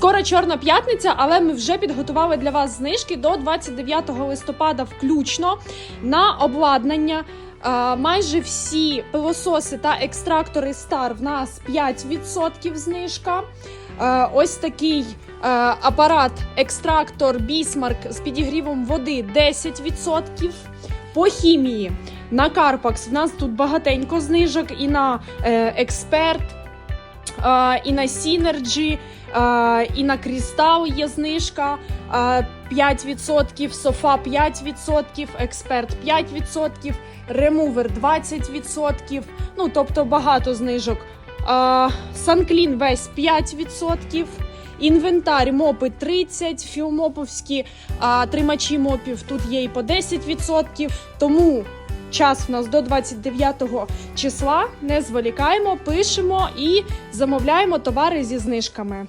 Скоро чорна п'ятниця, але ми вже підготували для вас знижки до 29 листопада включно на обладнання. Е, Майже всі пилососи та екстрактори Star в нас 5% знижка. Е, Ось такий е, апарат екстрактор Bismarck з підігрівом води 10%. По хімії на Carpax в нас тут багатенько знижок і на експерт, і на е, і на Крістал є знижка е, 5%, Софа 5%, Експерт 5%, Ремувер 20%. Ну, тобто багато знижок. Санклін весь 5%. Інвентар мопи 30, філмоповські а, тримачі мопів тут є і по 10%. Тому час в нас до 29 числа. Не зволікаємо, пишемо і замовляємо товари зі знижками.